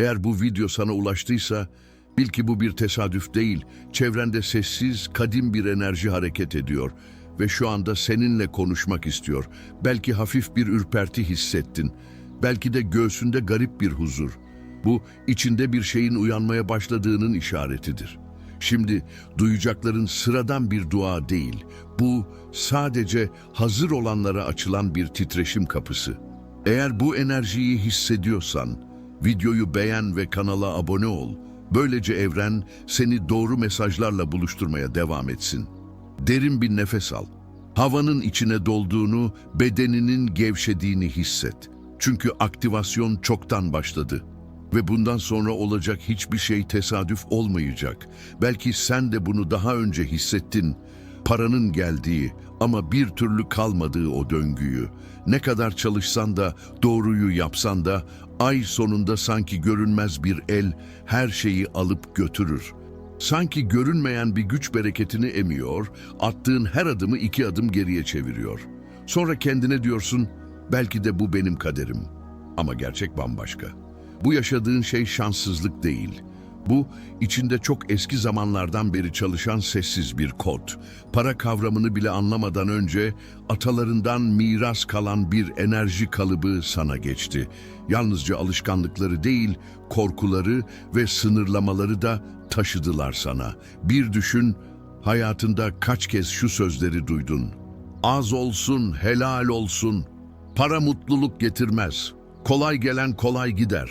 Eğer bu video sana ulaştıysa bil ki bu bir tesadüf değil. Çevrende sessiz, kadim bir enerji hareket ediyor ve şu anda seninle konuşmak istiyor. Belki hafif bir ürperti hissettin. Belki de göğsünde garip bir huzur. Bu içinde bir şeyin uyanmaya başladığının işaretidir. Şimdi duyacakların sıradan bir dua değil. Bu sadece hazır olanlara açılan bir titreşim kapısı. Eğer bu enerjiyi hissediyorsan, videoyu beğen ve kanala abone ol. Böylece evren seni doğru mesajlarla buluşturmaya devam etsin. Derin bir nefes al. Havanın içine dolduğunu, bedeninin gevşediğini hisset. Çünkü aktivasyon çoktan başladı. Ve bundan sonra olacak hiçbir şey tesadüf olmayacak. Belki sen de bunu daha önce hissettin. Paranın geldiği ama bir türlü kalmadığı o döngüyü. Ne kadar çalışsan da, doğruyu yapsan da, ay sonunda sanki görünmez bir el her şeyi alıp götürür. Sanki görünmeyen bir güç bereketini emiyor, attığın her adımı iki adım geriye çeviriyor. Sonra kendine diyorsun, belki de bu benim kaderim. Ama gerçek bambaşka. Bu yaşadığın şey şanssızlık değil. Bu, içinde çok eski zamanlardan beri çalışan sessiz bir kod. Para kavramını bile anlamadan önce atalarından miras kalan bir enerji kalıbı sana geçti. Yalnızca alışkanlıkları değil, korkuları ve sınırlamaları da taşıdılar sana. Bir düşün, hayatında kaç kez şu sözleri duydun. Az olsun, helal olsun. Para mutluluk getirmez. Kolay gelen kolay gider.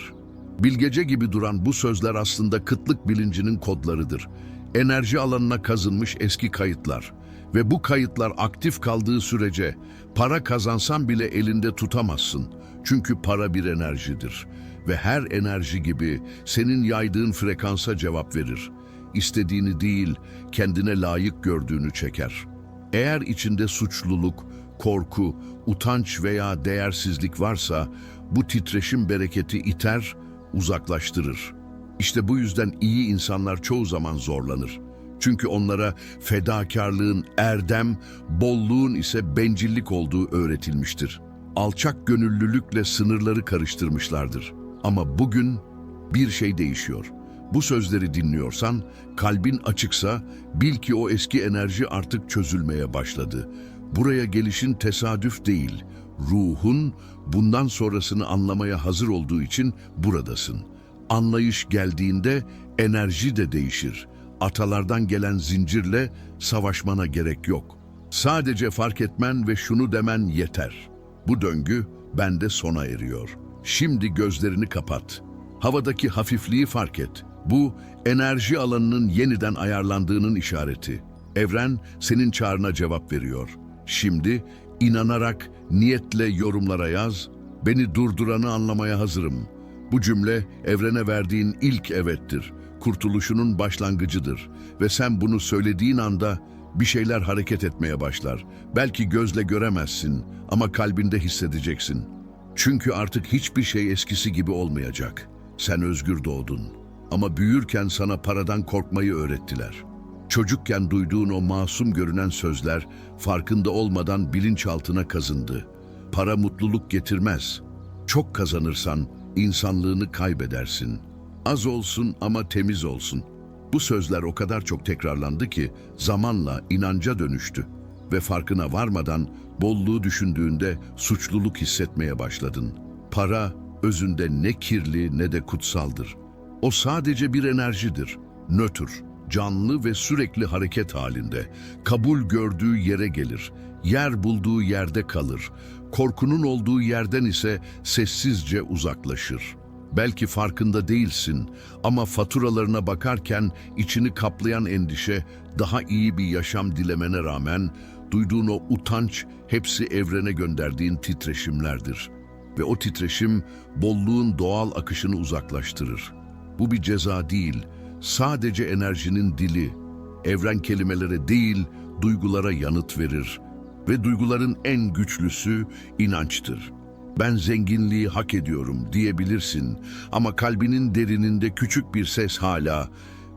Bilgece gibi duran bu sözler aslında kıtlık bilincinin kodlarıdır. Enerji alanına kazınmış eski kayıtlar. Ve bu kayıtlar aktif kaldığı sürece para kazansan bile elinde tutamazsın. Çünkü para bir enerjidir. Ve her enerji gibi senin yaydığın frekansa cevap verir. İstediğini değil, kendine layık gördüğünü çeker. Eğer içinde suçluluk, korku, utanç veya değersizlik varsa bu titreşim bereketi iter, uzaklaştırır. İşte bu yüzden iyi insanlar çoğu zaman zorlanır. Çünkü onlara fedakarlığın erdem, bolluğun ise bencillik olduğu öğretilmiştir. Alçak gönüllülükle sınırları karıştırmışlardır. Ama bugün bir şey değişiyor. Bu sözleri dinliyorsan, kalbin açıksa bil ki o eski enerji artık çözülmeye başladı. Buraya gelişin tesadüf değil, ruhun bundan sonrasını anlamaya hazır olduğu için buradasın. Anlayış geldiğinde enerji de değişir. Atalardan gelen zincirle savaşmana gerek yok. Sadece fark etmen ve şunu demen yeter. Bu döngü bende sona eriyor. Şimdi gözlerini kapat. Havadaki hafifliği fark et. Bu enerji alanının yeniden ayarlandığının işareti. Evren senin çağrına cevap veriyor. Şimdi inanarak niyetle yorumlara yaz. Beni durduranı anlamaya hazırım. Bu cümle evrene verdiğin ilk evettir. Kurtuluşunun başlangıcıdır. Ve sen bunu söylediğin anda bir şeyler hareket etmeye başlar. Belki gözle göremezsin ama kalbinde hissedeceksin. Çünkü artık hiçbir şey eskisi gibi olmayacak. Sen özgür doğdun. Ama büyürken sana paradan korkmayı öğrettiler. Çocukken duyduğun o masum görünen sözler farkında olmadan bilinçaltına kazındı. Para mutluluk getirmez. Çok kazanırsan insanlığını kaybedersin. Az olsun ama temiz olsun. Bu sözler o kadar çok tekrarlandı ki zamanla inanca dönüştü ve farkına varmadan bolluğu düşündüğünde suçluluk hissetmeye başladın. Para özünde ne kirli ne de kutsaldır. O sadece bir enerjidir, nötr, canlı ve sürekli hareket halinde. Kabul gördüğü yere gelir, yer bulduğu yerde kalır. Korkunun olduğu yerden ise sessizce uzaklaşır. Belki farkında değilsin ama faturalarına bakarken içini kaplayan endişe, daha iyi bir yaşam dilemene rağmen duyduğun o utanç hepsi evrene gönderdiğin titreşimlerdir. Ve o titreşim bolluğun doğal akışını uzaklaştırır. Bu bir ceza değil, sadece enerjinin dili. Evren kelimelere değil, duygulara yanıt verir. Ve duyguların en güçlüsü inançtır. Ben zenginliği hak ediyorum diyebilirsin ama kalbinin derininde küçük bir ses hala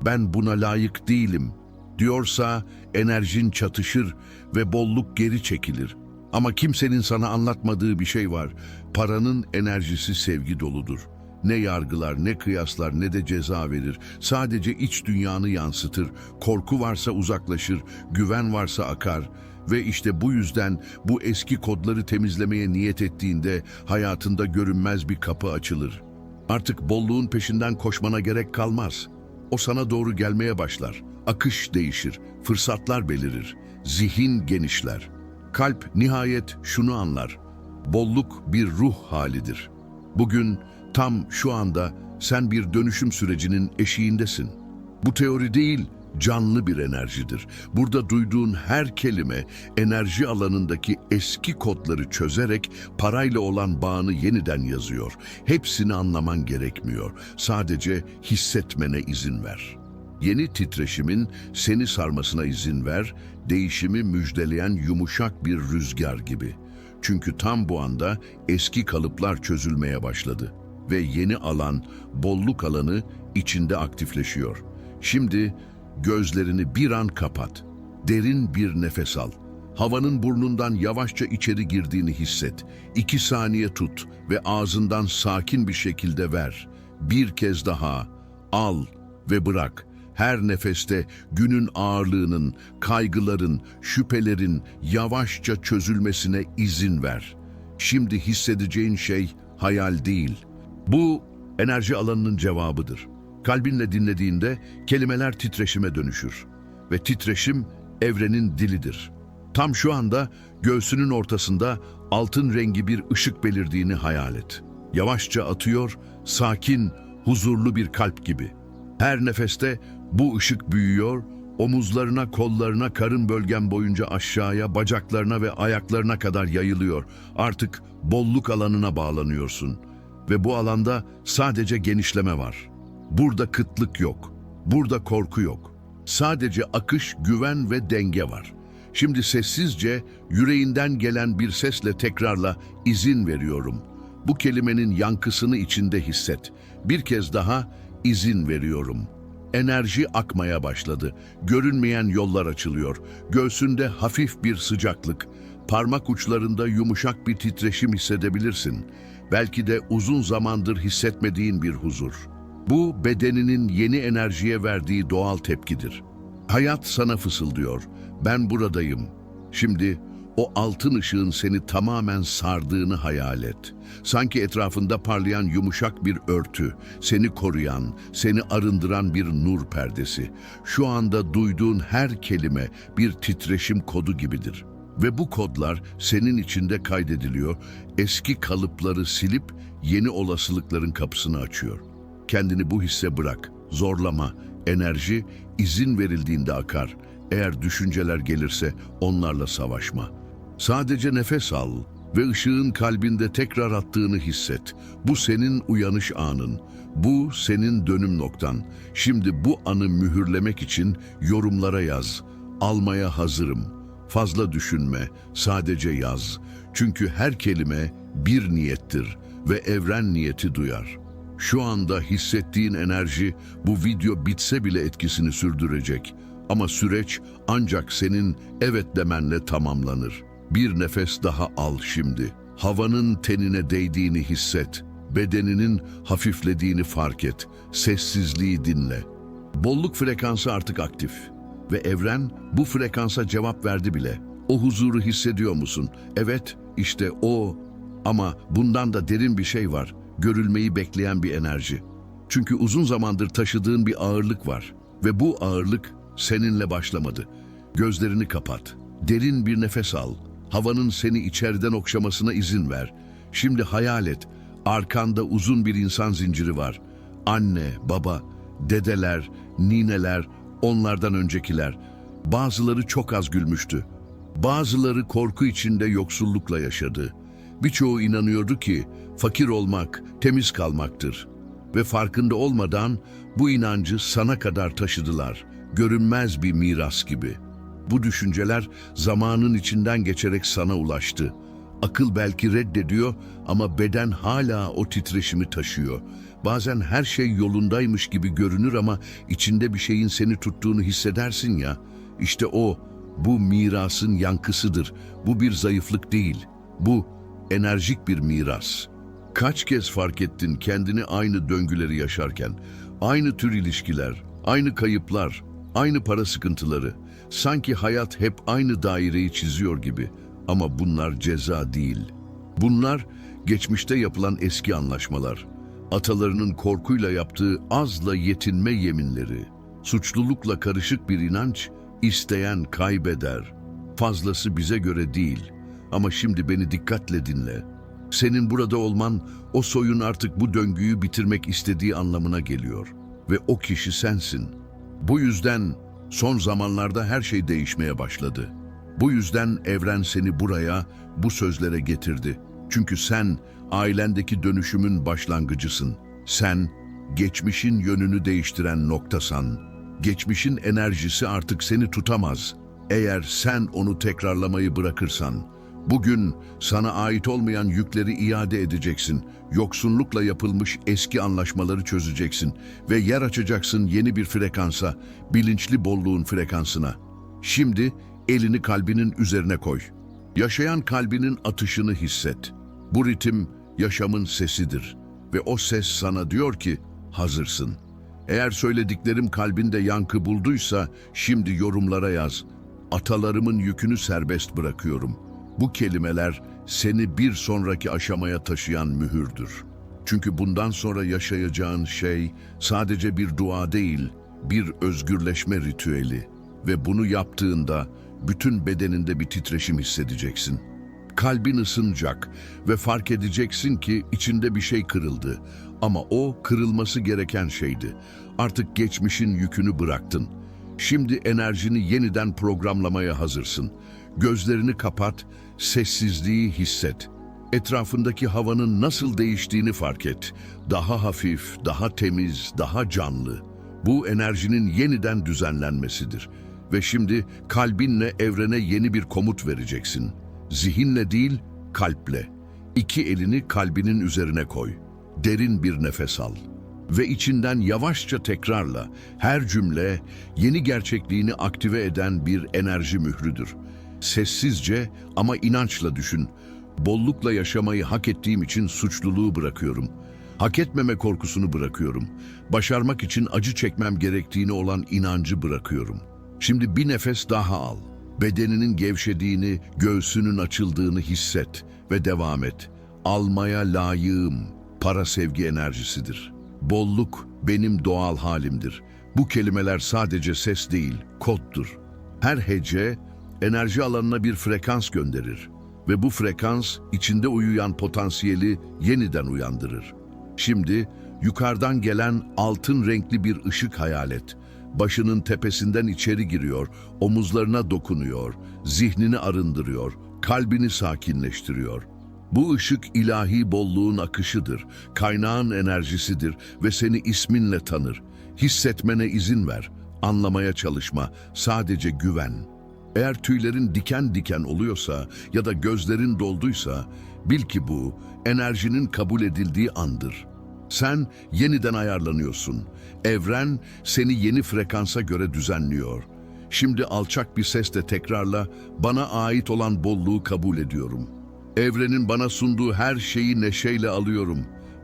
ben buna layık değilim diyorsa enerjin çatışır ve bolluk geri çekilir. Ama kimsenin sana anlatmadığı bir şey var. Paranın enerjisi sevgi doludur. Ne yargılar, ne kıyaslar, ne de ceza verir. Sadece iç dünyanı yansıtır. Korku varsa uzaklaşır, güven varsa akar. Ve işte bu yüzden bu eski kodları temizlemeye niyet ettiğinde hayatında görünmez bir kapı açılır. Artık bolluğun peşinden koşmana gerek kalmaz. O sana doğru gelmeye başlar. Akış değişir, fırsatlar belirir, zihin genişler. Kalp nihayet şunu anlar. Bolluk bir ruh halidir. Bugün tam şu anda sen bir dönüşüm sürecinin eşiğindesin. Bu teori değil, canlı bir enerjidir. Burada duyduğun her kelime enerji alanındaki eski kodları çözerek parayla olan bağını yeniden yazıyor. Hepsini anlaman gerekmiyor. Sadece hissetmene izin ver. Yeni titreşimin seni sarmasına izin ver, değişimi müjdeleyen yumuşak bir rüzgar gibi. Çünkü tam bu anda eski kalıplar çözülmeye başladı ve yeni alan, bolluk alanı içinde aktifleşiyor. Şimdi gözlerini bir an kapat. Derin bir nefes al. Havanın burnundan yavaşça içeri girdiğini hisset. İki saniye tut ve ağzından sakin bir şekilde ver. Bir kez daha al ve bırak. Her nefeste günün ağırlığının, kaygıların, şüphelerin yavaşça çözülmesine izin ver. Şimdi hissedeceğin şey hayal değil. Bu enerji alanının cevabıdır. Kalbinle dinlediğinde kelimeler titreşime dönüşür ve titreşim evrenin dilidir. Tam şu anda göğsünün ortasında altın rengi bir ışık belirdiğini hayal et. Yavaşça atıyor, sakin, huzurlu bir kalp gibi. Her nefeste bu ışık büyüyor, omuzlarına, kollarına, karın bölgen boyunca aşağıya, bacaklarına ve ayaklarına kadar yayılıyor. Artık bolluk alanına bağlanıyorsun ve bu alanda sadece genişleme var. Burada kıtlık yok, burada korku yok. Sadece akış, güven ve denge var. Şimdi sessizce yüreğinden gelen bir sesle tekrarla izin veriyorum. Bu kelimenin yankısını içinde hisset. Bir kez daha izin veriyorum. Enerji akmaya başladı. Görünmeyen yollar açılıyor. Göğsünde hafif bir sıcaklık. Parmak uçlarında yumuşak bir titreşim hissedebilirsin. Belki de uzun zamandır hissetmediğin bir huzur. Bu bedeninin yeni enerjiye verdiği doğal tepkidir. Hayat sana fısıldıyor. Ben buradayım. Şimdi o altın ışığın seni tamamen sardığını hayal et. Sanki etrafında parlayan yumuşak bir örtü, seni koruyan, seni arındıran bir nur perdesi. Şu anda duyduğun her kelime bir titreşim kodu gibidir. Ve bu kodlar senin içinde kaydediliyor, eski kalıpları silip yeni olasılıkların kapısını açıyor. Kendini bu hisse bırak, zorlama, enerji izin verildiğinde akar. Eğer düşünceler gelirse onlarla savaşma. Sadece nefes al ve ışığın kalbinde tekrar attığını hisset. Bu senin uyanış anın. Bu senin dönüm noktan. Şimdi bu anı mühürlemek için yorumlara yaz. Almaya hazırım. Fazla düşünme, sadece yaz. Çünkü her kelime bir niyettir ve evren niyeti duyar. Şu anda hissettiğin enerji bu video bitse bile etkisini sürdürecek. Ama süreç ancak senin evet demenle tamamlanır. Bir nefes daha al şimdi. Havanın tenine değdiğini hisset. Bedeninin hafiflediğini fark et. Sessizliği dinle. Bolluk frekansı artık aktif. Ve evren bu frekansa cevap verdi bile. O huzuru hissediyor musun? Evet, işte o. Ama bundan da derin bir şey var. Görülmeyi bekleyen bir enerji. Çünkü uzun zamandır taşıdığın bir ağırlık var. Ve bu ağırlık seninle başlamadı. Gözlerini kapat. Derin bir nefes al. Havanın seni içeriden okşamasına izin ver. Şimdi hayal et. Arkanda uzun bir insan zinciri var. Anne, baba, dedeler, nineler, onlardan öncekiler. Bazıları çok az gülmüştü. Bazıları korku içinde yoksullukla yaşadı. Birçoğu inanıyordu ki fakir olmak temiz kalmaktır. Ve farkında olmadan bu inancı sana kadar taşıdılar. Görünmez bir miras gibi. Bu düşünceler zamanın içinden geçerek sana ulaştı. Akıl belki reddediyor ama beden hala o titreşimi taşıyor. Bazen her şey yolundaymış gibi görünür ama içinde bir şeyin seni tuttuğunu hissedersin ya. İşte o, bu mirasın yankısıdır. Bu bir zayıflık değil. Bu enerjik bir miras. Kaç kez fark ettin kendini aynı döngüleri yaşarken, aynı tür ilişkiler, aynı kayıplar, aynı para sıkıntıları. Sanki hayat hep aynı daireyi çiziyor gibi. Ama bunlar ceza değil. Bunlar geçmişte yapılan eski anlaşmalar. Atalarının korkuyla yaptığı azla yetinme yeminleri. Suçlulukla karışık bir inanç, isteyen kaybeder. Fazlası bize göre değil. Ama şimdi beni dikkatle dinle. Senin burada olman, o soyun artık bu döngüyü bitirmek istediği anlamına geliyor. Ve o kişi sensin. Bu yüzden son zamanlarda her şey değişmeye başladı. Bu yüzden evren seni buraya, bu sözlere getirdi. Çünkü sen ailendeki dönüşümün başlangıcısın. Sen geçmişin yönünü değiştiren noktasan. Geçmişin enerjisi artık seni tutamaz. Eğer sen onu tekrarlamayı bırakırsan, bugün sana ait olmayan yükleri iade edeceksin. Yoksunlukla yapılmış eski anlaşmaları çözeceksin ve yer açacaksın yeni bir frekansa, bilinçli bolluğun frekansına. Şimdi elini kalbinin üzerine koy. Yaşayan kalbinin atışını hisset. Bu ritim yaşamın sesidir ve o ses sana diyor ki hazırsın. Eğer söylediklerim kalbinde yankı bulduysa şimdi yorumlara yaz. Atalarımın yükünü serbest bırakıyorum. Bu kelimeler seni bir sonraki aşamaya taşıyan mühürdür. Çünkü bundan sonra yaşayacağın şey sadece bir dua değil, bir özgürleşme ritüeli. Ve bunu yaptığında bütün bedeninde bir titreşim hissedeceksin. Kalbin ısınacak ve fark edeceksin ki içinde bir şey kırıldı. Ama o kırılması gereken şeydi. Artık geçmişin yükünü bıraktın. Şimdi enerjini yeniden programlamaya hazırsın. Gözlerini kapat, sessizliği hisset. Etrafındaki havanın nasıl değiştiğini fark et. Daha hafif, daha temiz, daha canlı. Bu enerjinin yeniden düzenlenmesidir. Ve şimdi kalbinle evrene yeni bir komut vereceksin. Zihinle değil, kalple. İki elini kalbinin üzerine koy. Derin bir nefes al. Ve içinden yavaşça tekrarla. Her cümle yeni gerçekliğini aktive eden bir enerji mührüdür. Sessizce ama inançla düşün. Bollukla yaşamayı hak ettiğim için suçluluğu bırakıyorum. Hak etmeme korkusunu bırakıyorum. Başarmak için acı çekmem gerektiğini olan inancı bırakıyorum. Şimdi bir nefes daha al. Bedeninin gevşediğini, göğsünün açıldığını hisset ve devam et. Almaya layığım. Para sevgi enerjisidir. Bolluk benim doğal halimdir. Bu kelimeler sadece ses değil, koddur. Her hece enerji alanına bir frekans gönderir ve bu frekans içinde uyuyan potansiyeli yeniden uyandırır. Şimdi yukarıdan gelen altın renkli bir ışık hayal et. Başının tepesinden içeri giriyor, omuzlarına dokunuyor, zihnini arındırıyor, kalbini sakinleştiriyor. Bu ışık ilahi bolluğun akışıdır, kaynağın enerjisidir ve seni isminle tanır. Hissetmene izin ver, anlamaya çalışma, sadece güven. Eğer tüylerin diken diken oluyorsa ya da gözlerin dolduysa, bil ki bu enerjinin kabul edildiği andır. Sen yeniden ayarlanıyorsun. Evren seni yeni frekansa göre düzenliyor. Şimdi alçak bir sesle tekrarla, bana ait olan bolluğu kabul ediyorum. Evrenin bana sunduğu her şeyi neşeyle alıyorum.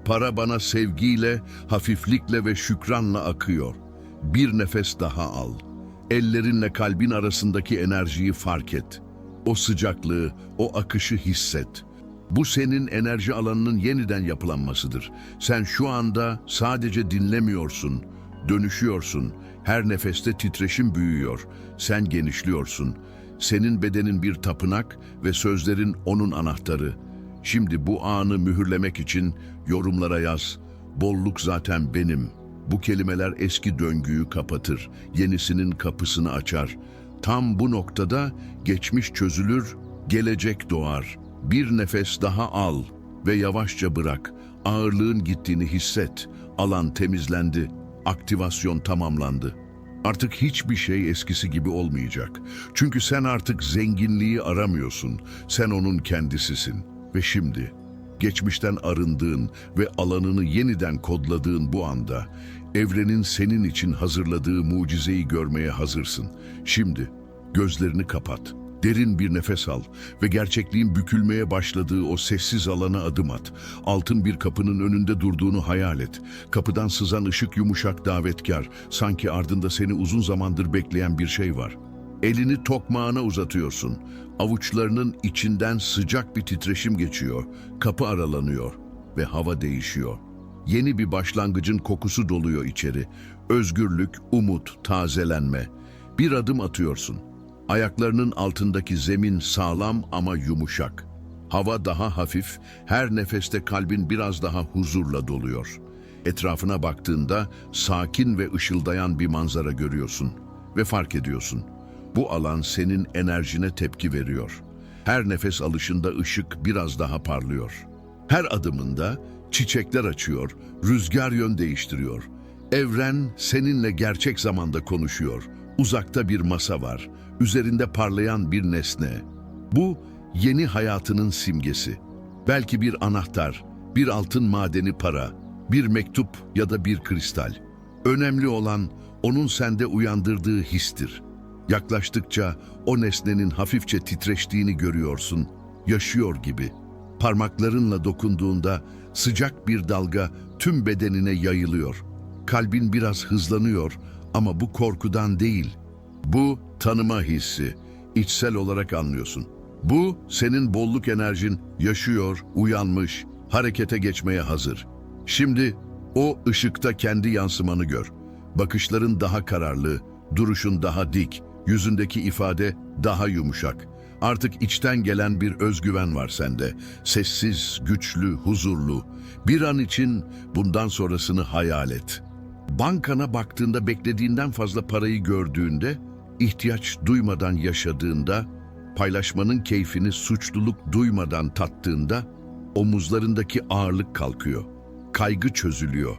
Para bana sevgiyle, hafiflikle ve şükranla akıyor. Bir nefes daha al. Ellerinle kalbin arasındaki enerjiyi fark et. O sıcaklığı, o akışı hisset. Bu senin enerji alanının yeniden yapılanmasıdır. Sen şu anda sadece dinlemiyorsun, dönüşüyorsun. Her nefeste titreşim büyüyor. Sen genişliyorsun. Senin bedenin bir tapınak ve sözlerin onun anahtarı. Şimdi bu anı mühürlemek için yorumlara yaz. Bolluk zaten benim. Bu kelimeler eski döngüyü kapatır, yenisinin kapısını açar. Tam bu noktada geçmiş çözülür, gelecek doğar. Bir nefes daha al ve yavaşça bırak. Ağırlığın gittiğini hisset. Alan temizlendi. Aktivasyon tamamlandı. Artık hiçbir şey eskisi gibi olmayacak. Çünkü sen artık zenginliği aramıyorsun. Sen onun kendisisin. Ve şimdi geçmişten arındığın ve alanını yeniden kodladığın bu anda evrenin senin için hazırladığı mucizeyi görmeye hazırsın. Şimdi gözlerini kapat. Derin bir nefes al ve gerçekliğin bükülmeye başladığı o sessiz alana adım at. Altın bir kapının önünde durduğunu hayal et. Kapıdan sızan ışık yumuşak davetkar. Sanki ardında seni uzun zamandır bekleyen bir şey var. Elini tokmağına uzatıyorsun. Avuçlarının içinden sıcak bir titreşim geçiyor. Kapı aralanıyor ve hava değişiyor. Yeni bir başlangıcın kokusu doluyor içeri. Özgürlük, umut, tazelenme. Bir adım atıyorsun. Ayaklarının altındaki zemin sağlam ama yumuşak. Hava daha hafif, her nefeste kalbin biraz daha huzurla doluyor. Etrafına baktığında sakin ve ışıldayan bir manzara görüyorsun ve fark ediyorsun. Bu alan senin enerjine tepki veriyor. Her nefes alışında ışık biraz daha parlıyor. Her adımında çiçekler açıyor, rüzgar yön değiştiriyor. Evren seninle gerçek zamanda konuşuyor. Uzakta bir masa var, üzerinde parlayan bir nesne. Bu yeni hayatının simgesi. Belki bir anahtar, bir altın madeni para, bir mektup ya da bir kristal. Önemli olan onun sende uyandırdığı histir. Yaklaştıkça o nesnenin hafifçe titreştiğini görüyorsun, yaşıyor gibi. Parmaklarınla dokunduğunda sıcak bir dalga tüm bedenine yayılıyor. Kalbin biraz hızlanıyor ama bu korkudan değil. Bu tanıma hissi. İçsel olarak anlıyorsun. Bu senin bolluk enerjin yaşıyor, uyanmış, harekete geçmeye hazır. Şimdi o ışıkta kendi yansımanı gör. Bakışların daha kararlı, duruşun daha dik, yüzündeki ifade daha yumuşak. Artık içten gelen bir özgüven var sende. Sessiz, güçlü, huzurlu. Bir an için bundan sonrasını hayal et. Bankana baktığında beklediğinden fazla parayı gördüğünde, ihtiyaç duymadan yaşadığında, paylaşmanın keyfini suçluluk duymadan tattığında, omuzlarındaki ağırlık kalkıyor. Kaygı çözülüyor.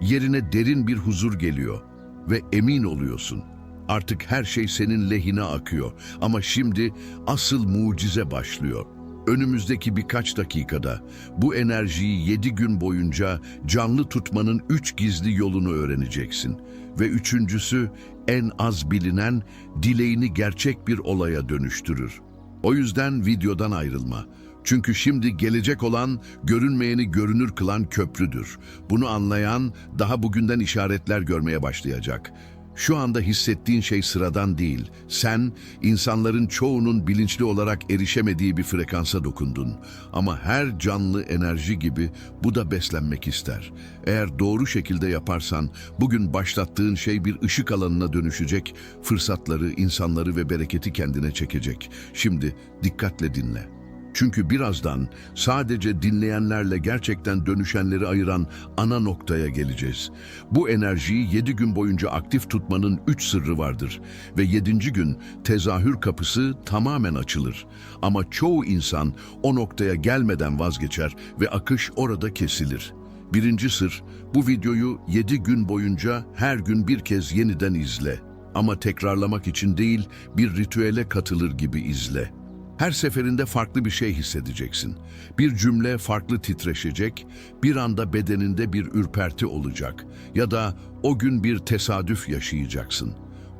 Yerine derin bir huzur geliyor ve emin oluyorsun. Artık her şey senin lehine akıyor ama şimdi asıl mucize başlıyor. Önümüzdeki birkaç dakikada bu enerjiyi yedi gün boyunca canlı tutmanın üç gizli yolunu öğreneceksin. Ve üçüncüsü en az bilinen dileğini gerçek bir olaya dönüştürür. O yüzden videodan ayrılma. Çünkü şimdi gelecek olan görünmeyeni görünür kılan köprüdür. Bunu anlayan daha bugünden işaretler görmeye başlayacak. Şu anda hissettiğin şey sıradan değil. Sen, insanların çoğunun bilinçli olarak erişemediği bir frekansa dokundun. Ama her canlı enerji gibi bu da beslenmek ister. Eğer doğru şekilde yaparsan, bugün başlattığın şey bir ışık alanına dönüşecek, fırsatları, insanları ve bereketi kendine çekecek. Şimdi dikkatle dinle. Çünkü birazdan sadece dinleyenlerle gerçekten dönüşenleri ayıran ana noktaya geleceğiz. Bu enerjiyi yedi gün boyunca aktif tutmanın üç sırrı vardır ve yedinci gün tezahür kapısı tamamen açılır. Ama çoğu insan o noktaya gelmeden vazgeçer ve akış orada kesilir. Birinci sır, bu videoyu yedi gün boyunca her gün bir kez yeniden izle. Ama tekrarlamak için değil, bir ritüele katılır gibi izle. Her seferinde farklı bir şey hissedeceksin. Bir cümle farklı titreşecek, bir anda bedeninde bir ürperti olacak ya da o gün bir tesadüf yaşayacaksın.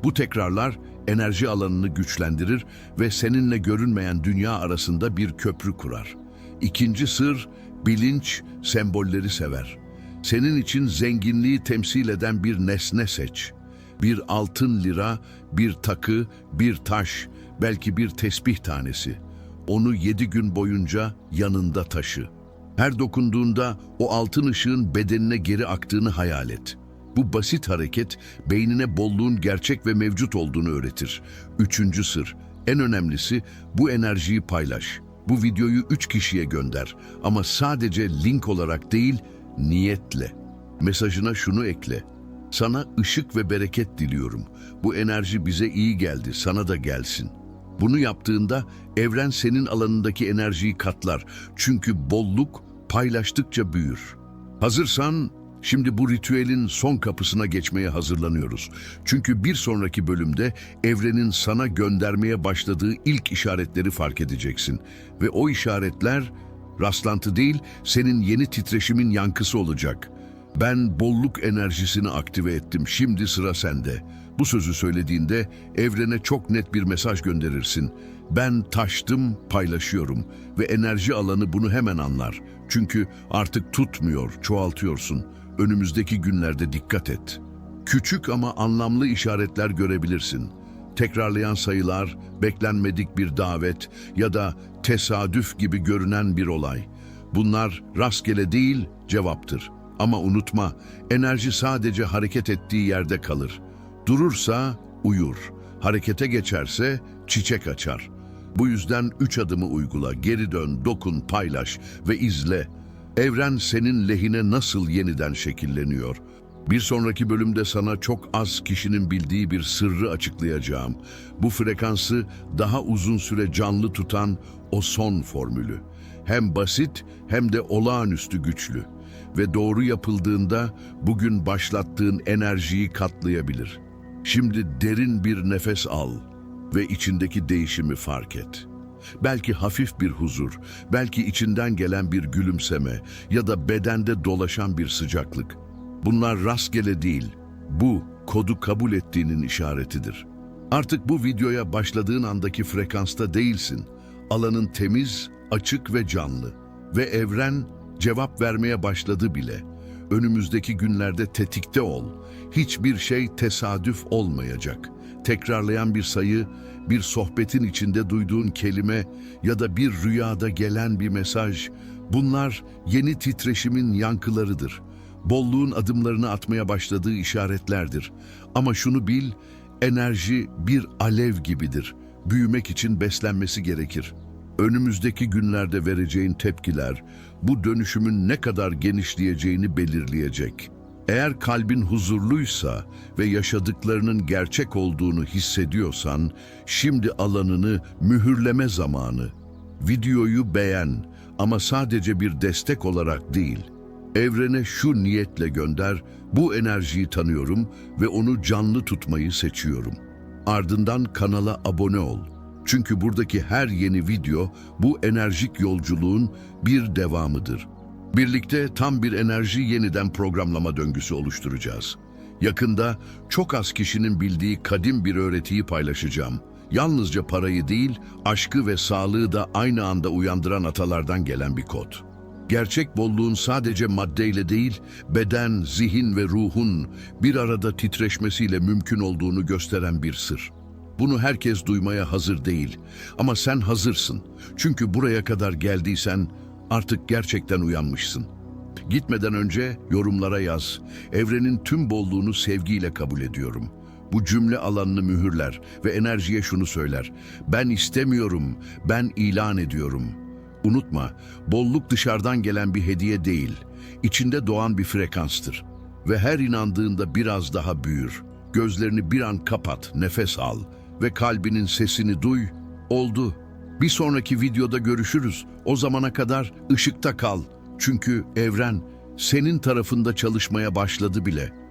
Bu tekrarlar enerji alanını güçlendirir ve seninle görünmeyen dünya arasında bir köprü kurar. İkinci sır, bilinç sembolleri sever. Senin için zenginliği temsil eden bir nesne seç. Bir altın lira, bir takı, bir taş, belki bir tesbih tanesi. Onu yedi gün boyunca yanında taşı. Her dokunduğunda o altın ışığın bedenine geri aktığını hayal et. Bu basit hareket beynine bolluğun gerçek ve mevcut olduğunu öğretir. Üçüncü sır, en önemlisi bu enerjiyi paylaş. Bu videoyu üç kişiye gönder ama sadece link olarak değil, niyetle. Mesajına şunu ekle. Sana ışık ve bereket diliyorum. Bu enerji bize iyi geldi, sana da gelsin. Bunu yaptığında evren senin alanındaki enerjiyi katlar. Çünkü bolluk paylaştıkça büyür. Hazırsan şimdi bu ritüelin son kapısına geçmeye hazırlanıyoruz. Çünkü bir sonraki bölümde evrenin sana göndermeye başladığı ilk işaretleri fark edeceksin. Ve o işaretler rastlantı değil, senin yeni titreşimin yankısı olacak. Ben bolluk enerjisini aktive ettim. Şimdi sıra sende. Bu sözü söylediğinde evrene çok net bir mesaj gönderirsin. Ben taştım, paylaşıyorum ve enerji alanı bunu hemen anlar. Çünkü artık tutmuyor, çoğaltıyorsun. Önümüzdeki günlerde dikkat et. Küçük ama anlamlı işaretler görebilirsin. Tekrarlayan sayılar, beklenmedik bir davet ya da tesadüf gibi görünen bir olay. Bunlar rastgele değil, cevaptır. Ama unutma, enerji sadece hareket ettiği yerde kalır. Durursa uyur, harekete geçerse çiçek açar. Bu yüzden üç adımı uygula, geri dön, dokun, paylaş ve izle. Evren senin lehine nasıl yeniden şekilleniyor? Bir sonraki bölümde sana çok az kişinin bildiği bir sırrı açıklayacağım. Bu frekansı daha uzun süre canlı tutan o son formülü. Hem basit hem de olağanüstü güçlü ve doğru yapıldığında bugün başlattığın enerjiyi katlayabilir. Şimdi derin bir nefes al ve içindeki değişimi fark et. Belki hafif bir huzur, belki içinden gelen bir gülümseme ya da bedende dolaşan bir sıcaklık. Bunlar rastgele değil, bu kodu kabul ettiğinin işaretidir. Artık bu videoya başladığın andaki frekansta değilsin. Alanın temiz, açık ve canlı. Ve evren cevap vermeye başladı bile. Önümüzdeki günlerde tetikte ol. Hiçbir şey tesadüf olmayacak. Tekrarlayan bir sayı, bir sohbetin içinde duyduğun kelime ya da bir rüyada gelen bir mesaj, bunlar yeni titreşimin yankılarıdır. Bolluğun adımlarını atmaya başladığı işaretlerdir. Ama şunu bil, enerji bir alev gibidir. Büyümek için beslenmesi gerekir. Önümüzdeki günlerde vereceğin tepkiler bu dönüşümün ne kadar genişleyeceğini belirleyecek. Eğer kalbin huzurluysa ve yaşadıklarının gerçek olduğunu hissediyorsan, şimdi alanını mühürleme zamanı. Videoyu beğen ama sadece bir destek olarak değil. Evrene şu niyetle gönder, bu enerjiyi tanıyorum ve onu canlı tutmayı seçiyorum. Ardından kanala abone ol. Çünkü buradaki her yeni video bu enerjik yolculuğun bir devamıdır. Birlikte tam bir enerji yeniden programlama döngüsü oluşturacağız. Yakında çok az kişinin bildiği kadim bir öğretiyi paylaşacağım. Yalnızca parayı değil, aşkı ve sağlığı da aynı anda uyandıran atalardan gelen bir kod. Gerçek bolluğun sadece maddeyle değil, beden, zihin ve ruhun bir arada titreşmesiyle mümkün olduğunu gösteren bir sır. Bunu herkes duymaya hazır değil ama sen hazırsın. Çünkü buraya kadar geldiysen artık gerçekten uyanmışsın. Gitmeden önce yorumlara yaz. Evrenin tüm bolluğunu sevgiyle kabul ediyorum. Bu cümle alanını mühürler ve enerjiye şunu söyler. Ben istemiyorum, ben ilan ediyorum. Unutma, bolluk dışarıdan gelen bir hediye değil, içinde doğan bir frekanstır. Ve her inandığında biraz daha büyür. Gözlerini bir an kapat, nefes al ve kalbinin sesini duy. Oldu. Bir sonraki videoda görüşürüz. O zamana kadar ışıkta kal. Çünkü evren senin tarafında çalışmaya başladı bile.